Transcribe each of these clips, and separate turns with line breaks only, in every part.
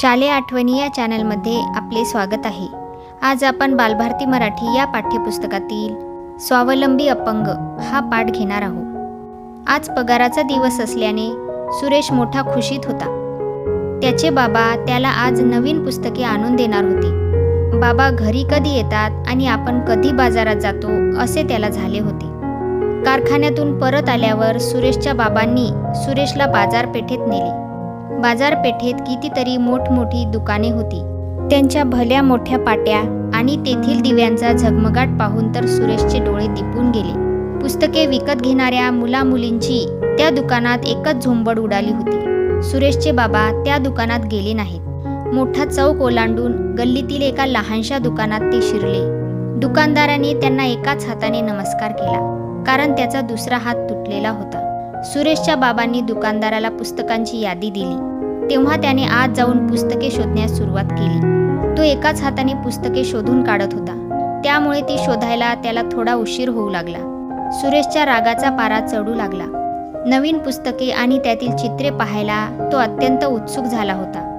शालेय आठवणी या चॅनलमध्ये आपले स्वागत आहे. आज आपण बालभारती मराठी या पाठ्यपुस्तकातील स्वावलंबी अपंग हा पाठ घेणार आहोत. आज पगाराचा दिवस असल्याने सुरेश मोठा खुशीत होता. त्याचे बाबा त्याला आज नवीन पुस्तके आणून देणार होते. बाबा घरी कधी येतात आणि आपण कधी बाजारात जातो असे त्याला झाले होते. कारखान्यातून परत आल्यावर सुरेशच्या बाबांनी सुरेशला बाजारपेठेत नेले. बाजारपेठेत कितीतरी मोठमोठी दुकाने होती. त्यांच्या भल्या मोठ्या पाट्या आणि तेथील दिव्यांचा झगमगाट पाहून तर सुरेशचे डोळे दिपून गेले. पुस्तके विकत घेणाऱ्या मुलामुलींची त्या दुकानात एकच झोंबड उडाली होती. सुरेशचे बाबा त्या दुकानात गेले नाहीत. मोठा चौक ओलांडून गल्लीतील एका लहानशा दुकानात ते शिरले. दुकानदाराने त्यांना एकाच हाताने नमस्कार केला कारण त्याचा दुसरा हात तुटलेला होता. सुरेशच्या बाबांनी दुकानदाराला पुस्तकांची यादी दिली. तेव्हा त्याने आज जाऊन पुस्तके शोधण्यास सुरुवात केली. तो एकाच हाताने पुस्तके शोधून काढत होता. त्यामुळे ती शोधायला त्याला थोडा उशीर होऊ लागला. सुरेशच्या रागाचा पारा चढू लागला. नवीन पुस्तके आणि त्यातील चित्रे पाहायला तो अत्यंत उत्सुक झाला होता.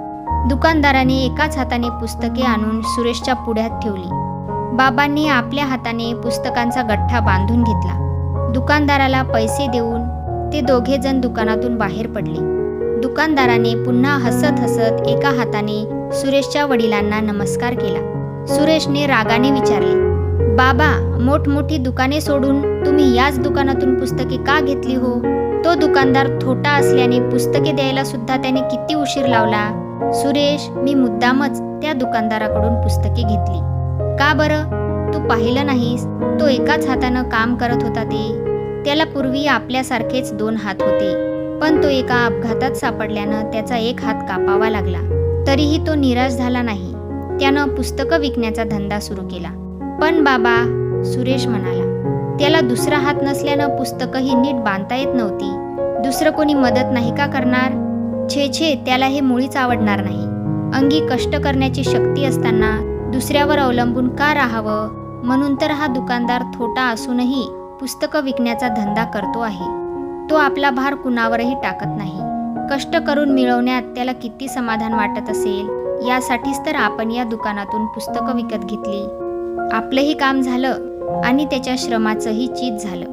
दुकानदाराने एकाच हाताने पुस्तके आणून सुरेशच्या पुढ्यात ठेवली. बाबांनी आपल्या हाताने पुस्तकांचा गठ्ठा बांधून घेतला. दुकानदाराला पैसे देऊन ते दोघे जण दुकानातून बाहेर पडले. दुकानदाराने पुन्हा हसत हसत एका हाताने सुरेशच्या वडिलांना नमस्कार केला. सुरेशने रागाने विचारले बाबा मोठमोठी दुकाने सोडून तुम्ही याच दुकानातून पुस्तके का घेतली हो? तो दुकानदार थोटा असल्याने पुस्तके द्यायला सुद्धा त्याने किती उशीर लावला? सुरेश मी मुद्दामच त्या दुकानदाराकडून पुस्तके घेतली. का बरं? तू पाहिलं नाहीस? तो एकाच हातानं काम करत होता ते? त्याला पूर्वी आपल्यासारखेच दोन हात होते. पण तो एका अपघातात सापडल्यानं त्याचा एक हात कापावा लागला. तरीही तो निराश झाला नाही. त्यानं पुस्तकं विकण्याचा धंदा सुरू केला. पण बाबा सुरेश म्हणाला त्याला दुसरा हात नसल्यानं पुस्तकंही नीट बांधता येत नव्हती. दुसरं कोणी मदत नाही का करणार? छे छे त्याला हे मुळीच आवडणार नाही. अंगी कष्ट करण्याची शक्ती असताना दुसऱ्यावर अवलंबून का राहावं? म्हणून तर हा दुकानदार थोटा असूनही पुस्तकं विकण्याचा धंदा करतो आहे. तो आपला भार कुणावरही टाकत नाही. कष्ट करून मिळवण्यात त्याला किती समाधान वाटत असेल यासाठीच तर आपण या दुकानातून पुस्तकं विकत घेतली. आपलंही काम झालं आणि त्याच्या श्रमाचंही चीज झालं.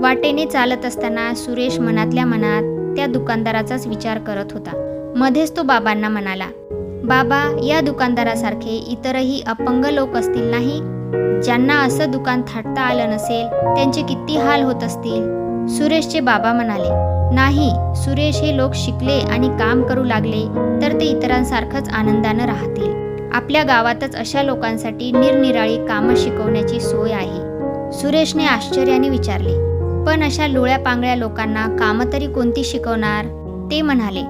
वाटेने चालत असताना सुरेश मनातल्या मनात त्या दुकानदाराचाच विचार करत होता. मध्येच तो बाबांना म्हणाला बाबा या दुकानदारासारखे इतरही अपंग लोक असतील नाही? ज्यांना असं दुकान थाटता आलं नसेल त्यांचे किती हाल होत असतील? सुरेशचे बाबा म्हणाले नाही सुरेश हे लोक शिकले आणि काम करू लागले तर ते इतरांसारखंच आनंदानं राहतील. आपल्या गावातच अशा लोकांसाठी निरनिराळी कामं शिकवण्याची सोय आहे. सुरेशने आश्चर्याने विचारले पण अशा लोळ्या पांगळ्या लोकांना कामं तरी कोणती शिकवणार? ते म्हणाले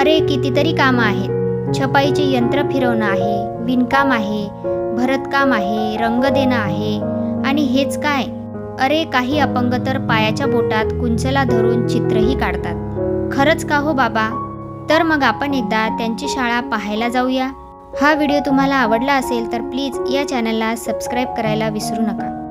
अरे कितीतरी कामं आहेत. छपाईचे यंत्र फिरवणं आहे विणकाम आहे भरतकाम आहे रंग देणं आहे. आणि हेच काय? अरे काही अपंग तर पायाच्या बोटात कुंचला धरून चित्रही काढतात. खरंच का हो बाबा? तर मग आपण एकदा त्यांची शाळा पाहायला जाऊया. हा व्हिडिओ तुम्हाला आवडला असेल तर प्लीज या चॅनलला सबस्क्राईब करायला विसरू नका.